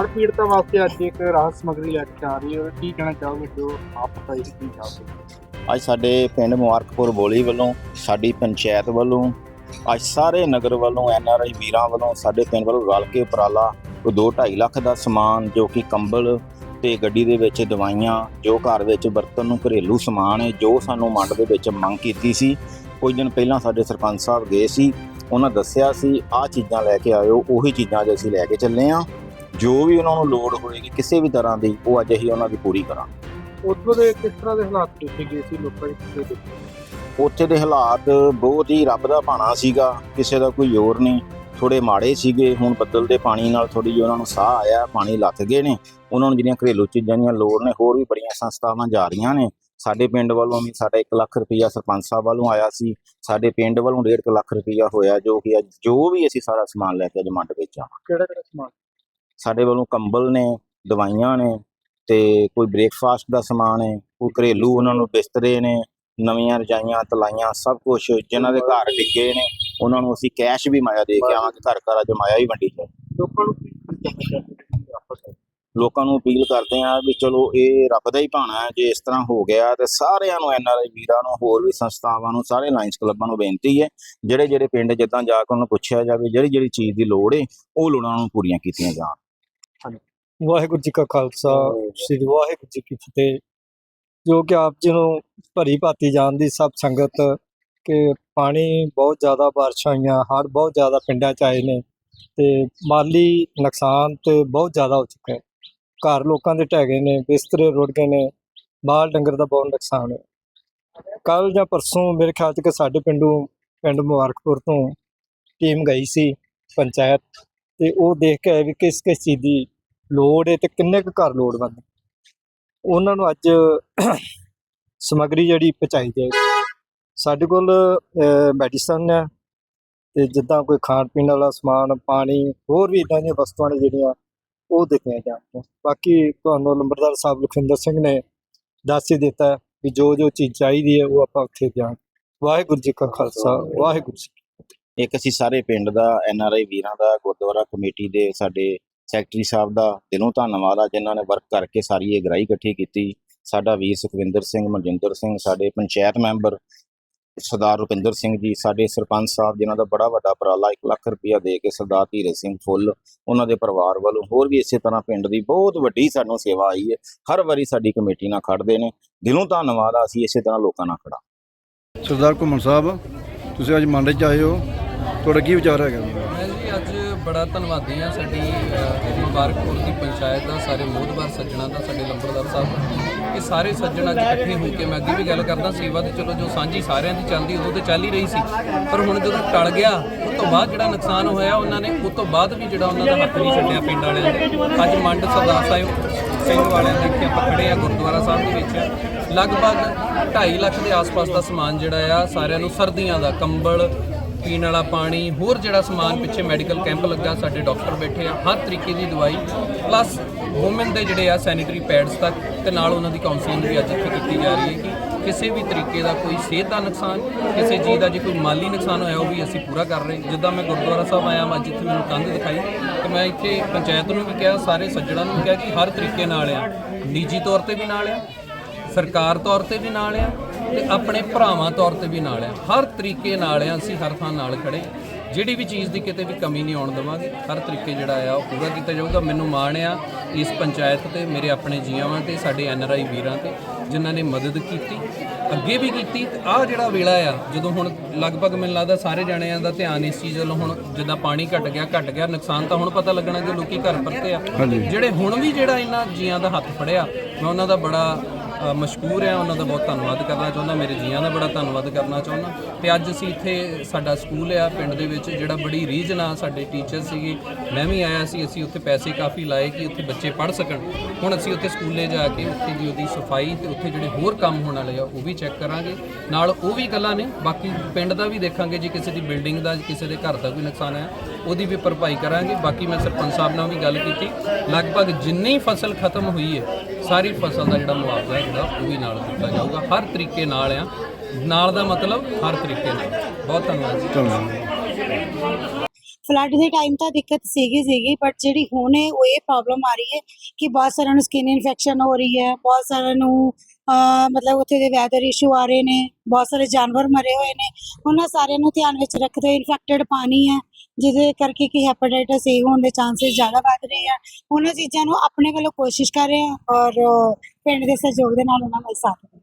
ਹਰ ਪੀੜਤਾਂ ਵਾਸਤੇ ਅੱਜ ਇੱਕ ਰਾਹਤ ਸਮੱਗਰੀ ਲੈ ਕੇ ਆ ਰਹੀ ਹੈ। ਕੀ ਕਹਿਣਾ ਚਾਹੋਗੇ ਜੋ ਆਪ ਪਤਾ ਹੀ ਕੀ ਚਾਹੋਗੇ? ਅੱਜ ਸਾਡੇ ਪਿੰਡ ਮੁਬਾਰਕਪੁਰ ਬੋਲੀ ਵੱਲੋਂ, ਸਾਡੀ ਪੰਚਾਇਤ ਵੱਲੋਂ, ਅੱਜ ਸਾਰੇ ਨਗਰ ਵੱਲੋਂ, ਐੱਨ ਆਰ ਆਈ ਵੀਰਾਂ ਵੱਲੋਂ, ਸਾਡੇ ਪਿੰਡ ਵੱਲੋਂ ਰਲ ਕੇ ਉਪਰਾਲਾ ਕੋਈ 2.5 ਲੱਖ ਦਾ ਸਮਾਨ ਜੋ ਕਿ ਕੰਬਲ ਤੇ ਗੱਡੀ ਦੇ ਵਿੱਚ ਦਵਾਈਆਂ, ਜੋ ਘਰ ਵਿੱਚ ਬਰਤਨ ਨੂੰ ਘਰੇਲੂ ਸਮਾਨ ਹੈ, ਜੋ ਸਾਨੂੰ ਮੰਡ ਦੇ ਵਿੱਚ ਮੰਗ ਕੀਤੀ ਸੀ, ਕੁਝ ਦਿਨ ਪਹਿਲਾਂ ਸਾਡੇ ਸਰਪੰਚ ਸਾਹਿਬ ਗਏ ਸੀ, ਉਹਨਾਂ ਦੱਸਿਆ ਸੀ, ਆਹ ਚੀਜ਼ਾਂ ਲੈ ਕੇ ਆਇਓ, ਉਹੀ ਚੀਜ਼ਾਂ ਅੱਜ ਅਸੀਂ ਲੈ ਕੇ ਚੱਲੇ ਆ ਜੋ ਵੀ ਉਹਨਾਂ ਨੂੰ ਲੋੜ ਹੋਏਗੀ ਕਿਸੇ ਵੀ ਤਰ੍ਹਾਂ ਦੀ ਉਹ ਅੱਜ ਅਸੀਂ ਉਹਨਾਂ ਦੀ ਪੂਰੀ ਕਰਾਂਗੇ। ਉੱਥੋਂ ਦੇ ਕਿਸ ਤਰ੍ਹਾਂ ਦੇ ਹਾਲਾਤ ਦੇਖੇ ਗਏ ਸੀ ਲੋਕਾਂ ਦੇ ਉੱਥੇ ਦੇ ਹਾਲਾਤ ਬਹੁਤ ਹੀ ਰੱਬ ਦਾ ਭਾਣਾ ਸੀਗਾ ਕਿਸੇ ਦਾ ਕੋਈ ਜ਼ੋਰ ਨਹੀਂ। ਥੋੜੇ ਮਾੜੇ ਸੀਗੇ ਹੁਣ ਬੱਦਲ ਦੇ ਪਾਣੀ ਨਾਲ ਥੋੜੀ ਜਿਹੀ ਉਹਨਾਂ ਨੂੰ ਸਾਹ ਆਇਆ ਪਾਣੀ ਲੱਥ ਗਏ ਨੇ। ਉਹਨਾਂ ਨੂੰ ਜਿਹੜੀਆਂ ਘਰੇਲੂ ਚੀਜ਼ਾਂ ਦੀਆਂ ਲੋੜ ਨੇ ਹੋਰ ਵੀ ਬੜੀਆਂ ਸੰਸਥਾਵਾਂ ਜਾ ਰਹੀਆਂ ਨੇ। ਸਾਡੇ ਪਿੰਡ ਵੱਲੋਂ ਵੀ ਸਾਡਾ 1 ਲੱਖ ਰੁਪਈਆ ਸਰਪੰਚ ਸਾਹਿਬ ਵੱਲੋਂ ਆਇਆ ਸੀ। ਸਾਡੇ ਪਿੰਡ ਵੱਲੋਂ 1.5 ਲੱਖ ਰੁਪਈਆ ਹੋਇਆ ਜੋ ਕਿ ਅੱਜ ਜੋ ਵੀ ਅਸੀਂ ਸਾਰਾ ਸਮਾਨ ਲੈ ਕੇ ਅੱਜ ਮੰਡ ਵਿੱਚ ਆਵਾਂ ਕਿਹੜਾ ਕਿਹੜਾ ਸਮਾਨ? ਸਾਡੇ ਵੱਲੋਂ ਕੰਬਲ ਨੇ ਦਵਾਈਆਂ ਨੇ ਤੇ ਕੋਈ ਬ੍ਰੇਕਫਾਸਟ ਦਾ ਸਮਾਨ ਹੈ ਕੋਈ ਘਰੇਲੂ ਉਹਨਾਂ ਨੂੰ ਬਿਸਤਰੇ ਨੇ ਨਵੀਆਂ ਰਜਾਈਆਂ ਤਲਾਈਆਂ ਸਭ ਕੁਝ ਜਿਨ੍ਹਾਂ ਦੇ ਘਰ ਡਿੱਗੇ ਨੇ ਉਹਨਾਂ ਨੂੰ ਅਸੀਂ ਕੈਸ਼ ਵੀ ਮਾਇਆ ਦੇ ਕੇ ਆਵਾਂਗੇ ਘਰ ਘਰ ਅੱਜ ਮਾਇਆ ਵੀ ਵੰਡੀ ਜਾਏ ਲੋਕਾਂ ਨੂੰ ਲੋਕਾਂ ਅਪੀਲ ਕਰਦੇ ਆ ਵੀ ਚਲੋ ਇਹ ਰੱਬ ਦਾ ਹੀ ਭਾਣਾ ਹੈ ਜੇ ਇਸ ਤਰ੍ਹਾਂ ਹੋ ਗਿਆ ਤੇ ਸਾਰਿਆਂ ਨੂੰ ਐਨਆਰਆਈ ਵੀਰਾਂ ਨੂੰ ਹੋਰ ਵੀ ਸੰਸਥਾਵਾਂ ਨੂੰ ਸਾਰੇ ਲਾਇਨਸ ਕਲੱਬਾਂ ਨੂੰ ਬੇਨਤੀ ਹੈ ਜਿਹੜੇ ਜਿਹੜੇ ਪਿੰਡ ਜਿੱਦਾਂ ਜਾ ਕੇ ਉਹਨਾਂ ਨੂੰ ਪੁੱਛਿਆ ਜਾਵੇ ਜਿਹੜੀ ਜਿਹੜੀ ਚੀਜ਼ ਦੀ ਲੋੜ ਹੈ ਉਹ ਲੋੜਾਂ ਨੂੰ ਪੂਰੀਆਂ ਕੀਤੀਆਂ ਜਾਣ। ਵਾਹਿਗੁਰੂ ਜੀ ਕਾ ਖਾਲਸਾ ਸ੍ਰੀ ਵਾਹਿਗੁਰੂ ਜੀ ਕੀ ਫਤਿਹ। ਜੋ ਕਿ ਆਪ ਜੀ ਨੂੰ ਭਰੀ ਭਾਤੀ ਜਾਣਦੀ ਸਭ ਸੰਗਤ ਕਿ ਪਾਣੀ ਬਹੁਤ ਜ਼ਿਆਦਾ ਬਾਰਿਸ਼ਾਂ ਆਈਆਂ ਹੜ੍ਹ ਬਹੁਤ ਜ਼ਿਆਦਾ ਪਿੰਡਾਂ 'ਚ ਆਏ ਨੇ ਤੇ ਮਾਲੀ ਨੁਕਸਾਨ ਤੇ ਬਹੁਤ ਜ਼ਿਆਦਾ ਹੋ ਚੁੱਕਾ ਹੈ। ਘਰ ਲੋਕਾਂ ਦੇ ਢਹਿ ਗਏ ਨੇ ਬਿਸਤਰੇ ਰੁੜ ਗਏ ਨੇ ਬਾਲ ਡੰਗਰ ਦਾ ਬਹੁਤ ਨੁਕਸਾਨ ਹੈ। ਕੱਲ ਜਾਂ ਪਰਸੋਂ ਮੇਰੇ ਖਿਆਲ 'ਚ ਕਿ ਸਾਡੇ ਪਿੰਡੋਂ ਪਿੰਡ ਮੁਬਾਰਕਪੁਰ ਤੋਂ ਟੀਮ ਗਈ ਸੀ ਪੰਚਾਇਤ ਤੇ ਉਹ ਦੇਖ ਕੇ ਆਏ ਵੀ ਕਿਸ ਕਿਸ ਚੀਜ਼ ਦੀ ਲੋੜ ਹੈ ਤੇ ਕਿੰਨੇ ਕੁ ਘਰ ਲੋੜਵੰਦ ਉਹਨਾਂ ਨੂੰ ਅੱਜ ਸਮੱਗਰੀ ਜਿਹੜੀ ਪਹੁੰਚਾਈ ਜਾਏ। ਸਾਡੇ ਕੋਲ ਮੈਡੀਸਨ ਹੈ ਤੇ ਜਿੱਦਾਂ ਕੋਈ ਖਾਣ ਪੀਣ ਵਾਲਾ ਸਮਾਨ, ਪਾਣੀ, ਹੋਰ ਵੀ ਇਦਾਂ ਦੀਆਂ ਵਸਤੂਆਂ ਨੇ ਜਿਹੜੀਆਂ ਉਹ ਦਿੱਤੀਆਂ ਜਾਣ ਬਾਕੀ ਤੁਹਾਨੂੰ ਲੰਬਰਦਾਰ ਸਾਹਿਬ ਲਖਿੰਦਰ ਸਿੰਘ ਨੇ ਦੱਸ ਹੀ ਦਿੱਤਾ ਵੀ ਜੋ ਜੋ ਚੀਜ਼ ਚਾਹੀਦੀ ਹੈ ਉਹ ਆਪਾਂ ਉੱਥੇ ਜਾਣ ਵਾਹਿਗੁਰੂ ਜੀ ਕਾ ਖਾਲਸਾ, ਵਾਹਿਗੁਰੂ ਜੀ ਇੱਕ ਅਸੀਂ ਸਾਰੇ ਪਿੰਡ ਦਾ, ਐੱਨ ਆਰ ਆਈ ਵੀਰਾਂ ਦਾ, ਗੁਰਦੁਆਰਾ ਕਮੇਟੀ ਦੇ ਸਾਡੇ ਸੈਕਟਰੀ ਸਾਹਿਬ ਦਾ ਦਿਲੋਂ ਧੰਨਵਾਦ ਆ, ਜਿਨ੍ਹਾਂ ਨੇ ਵਰਕ ਕਰਕੇ ਸਾਰੀ ਇਹ ਗ੍ਰਾਈ ਇਕੱਠੀ ਕੀਤੀ। ਸਾਡਾ ਵੀਰ ਸੁਖਵਿੰਦਰ ਸਿੰਘ, ਮਨਜਿੰਦਰ ਸਿੰਘ, ਸਾਡੇ ਪੰਚਾਇਤ ਮੈਂਬਰ ਸਰਦਾਰ ਰੁਪਿੰਦਰ ਸਿੰਘ ਜੀ, ਸਾਡੇ ਸਰਪੰਚ ਸਾਹਿਬ, ਜਿਨ੍ਹਾਂ ਦਾ ਬੜਾ ਵੱਡਾ ਉਪਰਾਲਾ 1 ਲੱਖ ਰੁਪਇਆ ਦੇ ਕੇ ਸਰਦਾਰ ਧੀਰੇ ਸਿੰਘ ਫੁੱਲ, ਉਹਨਾਂ ਦੇ ਪਰਿਵਾਰ ਵੱਲੋਂ ਹੋਰ ਵੀ ਇਸੇ ਤਰ੍ਹਾਂ ਪਿੰਡ ਦੀ ਬਹੁਤ ਵੱਡੀ ਸਾਨੂੰ ਸੇਵਾ ਆਈ ਹੈ। ਹਰ ਵਾਰੀ ਸਾਡੀ ਕਮੇਟੀ ਨਾਲ ਖੜਦੇ ਨੇ। ਦਿਲੋਂ ਧੰਨਵਾਦ ਆ, ਅਸੀਂ ਇਸੇ ਤਰ੍ਹਾਂ ਲੋਕਾਂ ਨਾਲ ਖੜਾ ਸਰਦਾਰ ਘੁੰਮਣ ਸਾਹਿਬ, ਤੁਸੀਂ ਅੱਜ ਮੰਡੇ 'ਚ ਆਏ ਹੋ। ਤੁਹਾਡਾ ਕੀ ਵਿਚਾਰ ਹੈਗਾ? ਮੈਂ ਜੀ ਅੱਜ ਬੜਾ ਧੰਨਵਾਦੀ ਹਾਂ ਸਾਡੀ ਅ, ਮੁਬਾਰਕਪੁਰ ਦੀ ਪੰਚਾਇਤ ਦਾ ਸਾਰੇ ਮੋਹਤਬਾਰ ਸੱਜਣਾ ਦਾ ਸਾਡੇ ਲੰਬੜਦਾਰ ਸਾਹਿਬ ਇਹ ਸਾਰੇ ਸੱਜਣ ਅੱਜ ਇਕੱਠੇ ਹੋ ਕੇ ਮੈਂ ਅੱਗੇ ਵੀ ਗੱਲ ਕਰਦਾ ਸੇਵਾ ਤੇ ਚਲੋ ਜੋ ਸਾਂਝੀ ਸਾਰਿਆਂ ਦੀ ਚੱਲਦੀ ਉਦੋਂ ਤੇ ਚੱਲ ਹੀ ਰਹੀ ਸੀ। ਪਰ ਹੁਣ ਜਦੋਂ ਟਲ ਗਿਆ ਉਹ ਤੋਂ ਬਾਅਦ ਜਿਹੜਾ ਨੁਕਸਾਨ ਹੋਇਆ ਉਹਨਾਂ ਨੇ ਉਸ ਤੋਂ ਬਾਅਦ ਵੀ ਜਿਹੜਾ ਉਹਨਾਂ ਦਾ ਹੱਥ ਨਹੀਂ ਛੱਡਿਆ ਪਿੰਡ ਵਾਲਿਆਂ ਨੇ। ਅੱਜ ਮੰਡ ਸਰਦਾਰ ਸਾਹਿਬ ਸਿੰਘ ਵਾਲਿਆਂ ਦੇ ਇੱਥੇ ਆਪਾਂ ਖੜੇ ਆ ਗੁਰਦੁਆਰਾ ਸਾਹਿਬ ਦੇ ਵਿੱਚ। ਲਗਭਗ 2.5 ਲੱਖ ਦੇ ਆਸ-ਪਾਸ ਦਾ ਸਮਾਨ ਜਿਹੜਾ ਆ ਸਾਰਿਆਂ ਨੂੰ ਸਰਦੀਆਂ ਦਾ ਕੰਬਲ ਪੀਣ ਵਾਲਾ ਪਾਣੀ, ਹੋਰ ਜਿਹੜਾ ਸਮਾਨ ਪਿੱਛੇ ਮੈਡੀਕਲ ਕੈਂਪ ਲੱਗਾ, ਸਾਡੇ ਡਾਕਟਰ ਬੈਠੇ ਆ, ਹਰ ਤਰੀਕੇ ਦੀ ਦਵਾਈ ਪਲੱਸ ਔਮਨ ਦੇ ਜਿਹੜੇ ਆ ਸੈਨੀਟਰੀ ਪੈਡਸ ਤੱਕ, ਤੇ ਨਾਲ ਉਹਨਾਂ ਦੀ ਕਾਉਂਸਲਿੰਗ ਵੀ ਅੱਜ ਇੱਥੇ ਕੀਤੀ ਜਾ ਰਹੀ ਹੈ ਕਿ ਕਿਸੇ ਵੀ ਤਰੀਕੇ ਦਾ ਕੋਈ ਸਿਹਤ ਦਾ ਨੁਕਸਾਨ, ਕਿਸੇ ਚੀਜ਼ ਦਾ ਜੇ ਕੋਈ ਮਾਲੀ ਨੁਕਸਾਨ ਹੋਇਆ, ਉਹ ਵੀ ਅਸੀਂ ਪੂਰਾ ਕਰ ਰਹੇ ਜਿੱਦਾਂ ਮੈਂ ਗੁਰਦੁਆਰਾ ਸਾਹਿਬ ਆਇਆ, ਮੈਂ ਜਿੱਥੇ ਮੈਨੂੰ ਕੰਧ ਦਿਖਾਈ, ਤੇ ਮੈਂ ਇੱਥੇ ਪੰਚਾਇਤ ਨੂੰ ਵੀ ਕਿਹਾ, ਸਾਰੇ ਸੱਜਣਾਂ ਨੂੰ ਵੀ ਕਿਹਾ ਕਿ ਹਰ ਤਰੀਕੇ ਨਾਲ ਆ, ਨਿੱਜੀ ਤੌਰ ਤੇ ਵੀ ਨਾਲ ਆ, ਸਰਕਾਰ ਤੌਰ ਤੇ ਵੀ ਨਾਲ ਆ ਤੇ ਆਪਣੇ ਭਰਾਵਾਂ ਤੌਰ ਤੇ ਵੀ ਨਾਲ ਆ ਹਰ ਤਰੀਕੇ ਨਾਲ ਆ ਅਸੀਂ ਹਰ ਥਾਂ ਨਾਲ ਖੜੇ। ਜਿਹੜੀ ਵੀ ਚੀਜ਼ ਦੀ ਕਿਤੇ ਵੀ ਕਮੀ ਨਹੀਂ ਆਉਣ ਦੇਵਾਂਗੇ। ਹਰ ਤਰੀਕੇ ਜਿਹੜਾ ਆ ਉਹ ਪੂਰਾ ਕੀਤਾ ਜਾਊਗਾ। ਮੈਨੂੰ ਮਾਣ ਆ ਇਸ ਪੰਚਾਇਤ ਤੇ ਮੇਰੇ ਆਪਣੇ ਜੀਆਵਾਂ ਤੇ ਸਾਡੇ ਐਨਆਰਆਈ ਵੀਰਾਂ ਤੇ ਜਿਨ੍ਹਾਂ ਨੇ ਮਦਦ ਕੀਤੀ ਅੱਗੇ ਵੀ ਕੀਤੀ। ਆਹ ਜਿਹੜਾ ਵੇਲਾ ਆ ਜਦੋਂ ਹੁਣ ਲਗਭਗ ਮੈਨੂੰ ਲੱਗਦਾ ਸਾਰੇ ਜਾਣਿਆਂ ਦਾ ਧਿਆਨ ਇਸ ਚੀਜ਼ ਵੱਲ ਹੁਣ ਜਿੱਦਾਂ ਪਾਣੀ ਘਟ ਗਿਆ ਘਟ ਗਿਆ ਨੁਕਸਾਨ ਤਾਂ ਹੁਣ ਪਤਾ ਲੱਗਣਾ ਕਿ ਲੋਕੀ ਘਰ ਪਰਤੇ ਆ। ਜਿਹੜੇ ਹੁਣ ਵੀ ਜਿਹੜਾ ਇਹਨਾਂ ਜੀਆਂ ਦਾ ਹੱਥ ਫੜਿਆ ਮੈਂ ਉਹਨਾਂ ਦਾ ਬੜਾ ਮਸ਼ਕੂਰ ਆ, ਉਹਨਾਂ ਦਾ ਬਹੁਤ ਧੰਨਵਾਦ ਕਰਨਾ ਚਾਹੁੰਦਾ, ਮੇਰੇ ਜੀਆਂ ਦਾ ਬੜਾ ਧੰਨਵਾਦ ਕਰਨਾ ਚਾਹੁੰਦਾ। ਤੇ ਅੱਜ ਅਸੀਂ ਇੱਥੇ ਸਾਡਾ ਸਕੂਲ ਆ, ਪਿੰਡ ਦੇ ਵਿੱਚ, ਜਿਹੜਾ ਬੜੀ ਰੀਝ ਨਾਲ ਸਾਡੇ ਟੀਚਰ ਸੀਗੇ, ਮੈਂ ਵੀ ਆਇਆ ਸੀ, ਅਸੀਂ ਉੱਥੇ ਪੈਸੇ ਕਾਫੀ ਲਾਏ ਕਿ ਉੱਥੇ ਬੱਚੇ ਪੜ੍ਹ ਸਕਣ। ਹੁਣ ਅਸੀਂ ਉੱਥੇ ਸਕੂਲੇ ਜਾ ਕੇ ਉੱਥੇ ਦੀ ਉਹਦੀ ਸਫ਼ਾਈ ਤੇ ਉੱਥੇ ਜਿਹੜੇ ਹੋਰ ਕੰਮ ਹੋਣ ਵਾਲੇ ਆ, ਉਹ ਵੀ ਚੈੱਕ ਕਰਾਂਗੇ। ਨਾਲ ਉਹ ਵੀ ਗੱਲਾਂ ਨੇ, ਬਾਕੀ ਪਿੰਡ ਦਾ ਵੀ ਦੇਖਾਂਗੇ, ਜੇ ਕਿਸੇ ਦੀ ਬਿਲਡਿੰਗ ਦਾ, ਕਿਸੇ ਦੇ ਘਰ ਦਾ ਕੋਈ ਨੁਕਸਾਨ ਆ ਉਹਦੀ ਵੀ ਭਰਪਾਈ ਕਰਾਂਗੇ। ਬਾਕੀ ਮੈਂ ਸਰਪੰਚ ਸਾਹਿਬ ਨਾਲ ਵੀ ਗੱਲ ਕੀਤੀ। ਲਗਭਗ ਜਿੰਨੀ ਫਸਲ ਖਤਮ ਹੋਈ ਹੈ ਸਾਰੀ ਫਸਲ ਦਾ ਜਿਹੜਾ ਮੁਆਵਜ਼ਾ ਜਿਹੜਾ ਉਹ ਵੀ ਨਾਲ ਦਿੱਤਾ ਜਾਊਗਾ। ਹਰ ਤਰੀਕੇ ਨਾਲ ਆ। ਨਾਲ ਦਾ ਮਤਲਬ ਹਰ ਤਰੀਕੇ ਨਾਲ। ਬਹੁਤ ਧੰਨਵਾਦ ਜੀ। ਧੰਨਵਾਦ। ਫਲੱਡ ਦੇ ਟਾਈਮ ਤਾਂ ਦਿੱਕਤ ਸੀਗੀ ਸੀਗੀ ਬਟ ਜਿਹੜੀ ਹੁਣ ਹੈ ਉਹ ਇਹ ਪ੍ਰੋਬਲਮ ਆ ਰਹੀ ਹੈ ਕਿ ਬਹੁਤ ਸਾਰਿਆਂ ਨੂੰ ਸਕਿਨ ਇਨਫੈਕਸ਼ਨ ਹੋ ਰਹੀ ਹੈ। ਬਹੁਤ ਸਾਰਿਆਂ ਨੂੰ ਮਤਲਬ ਉੱਥੇ ਦੇ ਵੈਦਰ ਇਸ਼ੂ ਆ ਰਹੇ ਨੇ। ਬਹੁਤ ਸਾਰੇ ਜਾਨਵਰ ਮਰੇ ਹੋਏ ਨੇ। ਉਹਨਾਂ ਸਾਰਿਆਂ ਨੂੰ ਧਿਆਨ ਵਿੱਚ ਰੱਖਦੇ ਇਨਫੈਕਟਡ ਪਾਣੀ ਹੈ। ਜਿਹਦੇ ਕਰਕੇ ਕਿ ਹੈਪੇਟਾਈਟਸ ਏ ਹੋਣ ਦੇ ਚਾਂਸਸ ਜ਼ਿਆਦਾ ਵੱਧ ਰਹੇ ਆ। ਉਹਨਾਂ ਚੀਜ਼ਾਂ ਨੂੰ ਆਪਣੇ ਵੱਲੋਂ ਕੋਸ਼ਿਸ਼ ਕਰ ਰਹੇ ਆ ਔਰ ਪਿੰਡ ਦੇ ਸਹਿਯੋਗ ਦੇ ਨਾਲ ਉਹਨਾਂ ਨਾਲ ਸਾਥ ਰਹੇ